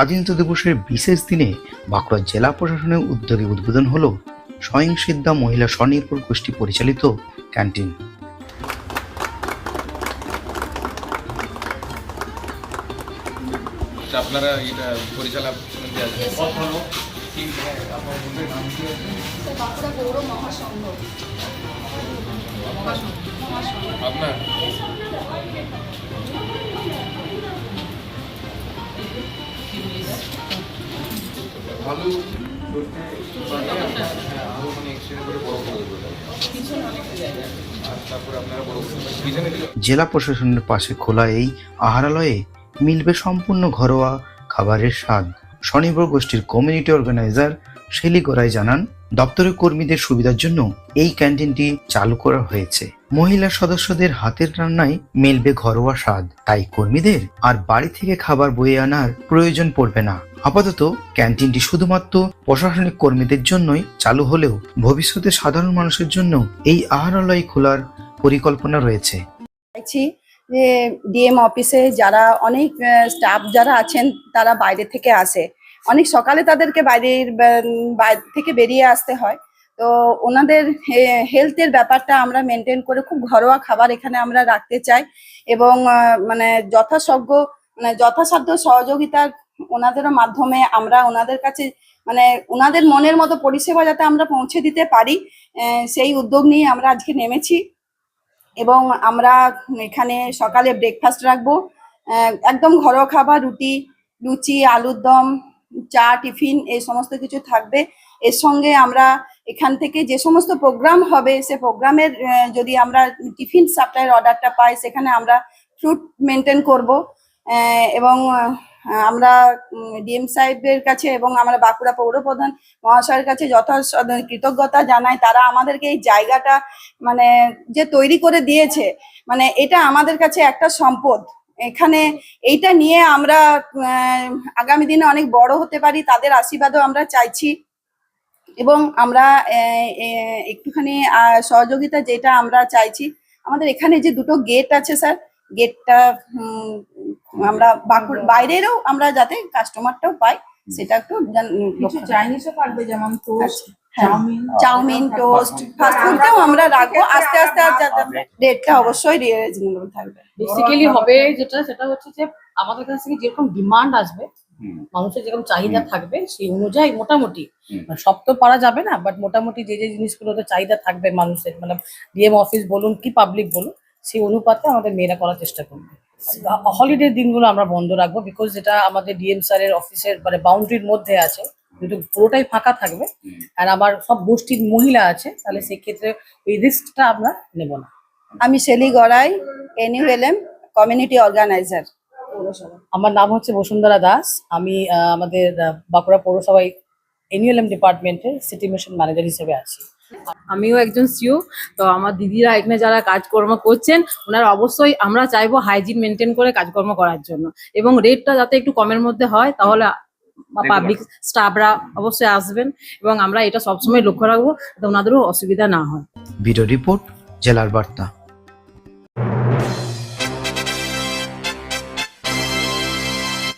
স্বাধীনতা দিবসের বিশেষ দিনে বাঁকুড়া জেলা প্রশাসনের উদ্যোগে উদ্বোধন হল স্বয়ংসিদ্ধা মহিলা স্বনির্ভর গোষ্ঠী পরিচালিত ক্যান্টিন। আচ্ছা, আপনারা এটা পরিচালক ভালো জেলা প্রশাসনের পাশে খোলা এই আহারালয়ে মিলবে সম্পূর্ণ ঘরোয়া খাবারের স্বাদ। স্বনির্ভর গোষ্ঠীর কমিউনিটি অর্গানাইজার শেলি গোরাই জানান, দপ্তরের কর্মীদের সুবিধার জন্য এই ক্যান্টিনটি চালু করা হয়েছে। মহিলা সদস্যদের হাতের রান্নায় মিলবে ঘরোয়া স্বাদ। তাই কর্মীদের আর বাড়ি থেকে খাবার বয়ে আনার প্রয়োজন পড়বে না। আপাতত ক্যান্টিনটি শুধুমাত্র প্রশাসনিক কর্মীদের জন্যই চালু হলেও ভবিষ্যতে সাধারণ মানুষের জন্য এই আহারালয় খোলার পরিকল্পনা রয়েছে। যে ডিএম অফিসে যারা অনেক স্টাফ যারা আছেন, তারা বাইরে থেকে আসে। অনেক সকালে তাদেরকে বাইরের বাইরে থেকে বেরিয়ে আসতে হয়। তো ওনাদের হেলথের ব্যাপারটা আমরা মেনটেন করে খুব ঘরোয়া খাবার এখানে আমরা রাখতে চাই এবং মানে যথাসাধ্য মানে যথাসাধ্য সহযোগিতার ওনাদেরও মাধ্যমে আমরা ওনাদের কাছে মানে ওনাদের মনের মতো পরিষেবা যাতে আমরা পৌঁছে দিতে পারি সেই উদ্যোগ নিয়ে আমরা আজকে নেমেছি এবং আমরা এখানে সকালে ব্রেকফাস্ট রাখব। একদম ঘরোয়া খাবার, রুটি, লুচি, আলুর দম, চা, টিফিন, এই সমস্ত কিছু থাকবে। এর সঙ্গে আমরা এখান থেকে যে সমস্ত প্রোগ্রাম হবে, সে প্রোগ্রামের যদি আমরা টিফিন সাপ্লাইয়ের অর্ডারটা পাই, সেখানে আমরা ফ্রুট মেনটেন করব। এবং আমরা ডিএম সাহেবের কাছে এবং আমরা বাঁকুড়া পৌর প্রধান মহাশয়ের কাছে যথা কৃতজ্ঞতা জানাই। তারা আমাদেরকে এই জায়গাটা মানে যে তৈরি করে দিয়েছে মানে এটা আমাদের কাছে একটা সম্পদ। এখানে এইটা নিয়ে আমরা আগামী দিনে অনেক বড় হতে পারি, তাদের আশীর্বাদও আমরা চাইছি। এবং আমরা একটুখানি আহ, সহযোগিতা যেটা আমরা চাইছি আমাদের এখানে যে দুটো গেট আছে স্যার গেটটা আমরা বাঁকুড়া বাইরেরও আমরা যাতে কাস্টমারটাও পাই সেটা একটু চাইনিজও পারবে যেমন টোস্ট আচ্ছা, হ্যাঁ। চাউমিন। টোস্ট ফাস্ট ফুডটাও আমরা রাখব আস্তে আস্তে রেটটা অবশ্যই রিজনেবল থাকবে। বেসিক্যালি হবে যেটা সেটা হচ্ছে যে আমাদের কাছ থেকে যেরকম ডিমান্ড আসবে মানুষের যেরকম চাহিদা থাকবে সেই অনুযায়ী মোটামুটি মানে সব তো পারা যাবে না বাট মোটামুটি যে যে জিনিসগুলোতে চাহিদা থাকবে মানুষের মানে ডিএম অফিস বলুন কি পাবলিক বলুন সেই অনুপাতে আমাদের মেয়েরা করার চেষ্টা করবে। হলিডে দিনগুলো আমরা বন্ধ রাখব বিকজ যেটা আমাদের ডিএম স্যারের অফিসের মানে বাউন্ডারির মধ্যে আছে কিন্তু পুরোটাই ফাঁকা থাকবে আর আমার সব গোষ্ঠীর মহিলা আছে তাহলে সেক্ষেত্রে ওই রিস্কটা আমরা নেব না। আমি Sheli Garai NULM community organizer আমার নাম হচ্ছে বসুন্ধরা দাস। আমি আহ, আমাদের বাঁকুড়া পৌরসভায় এনইউএলএম ডিপার্টমেন্টের সিটি মিশন ম্যানেজার হিসেবে আছি। আমিও একজন সিও তো আমার দিদিরা এখানে যারা কাজকর্ম করছেন ওনারা অবশ্যই আমরা চাইব হাইজিন মেনটেন করে কাজকর্ম করার জন্য। এবং রেটটা যাতে একটু কমের মধ্যে হয় তাহলে পাবলিক স্টাফরা অবশ্যই আসবেন এবং আমরা এটা সবসময় লক্ষ্য রাখব যাতে ওনাদেরও অসুবিধা না হয়। ভিডিও রিপোর্ট জেলার বার্তা।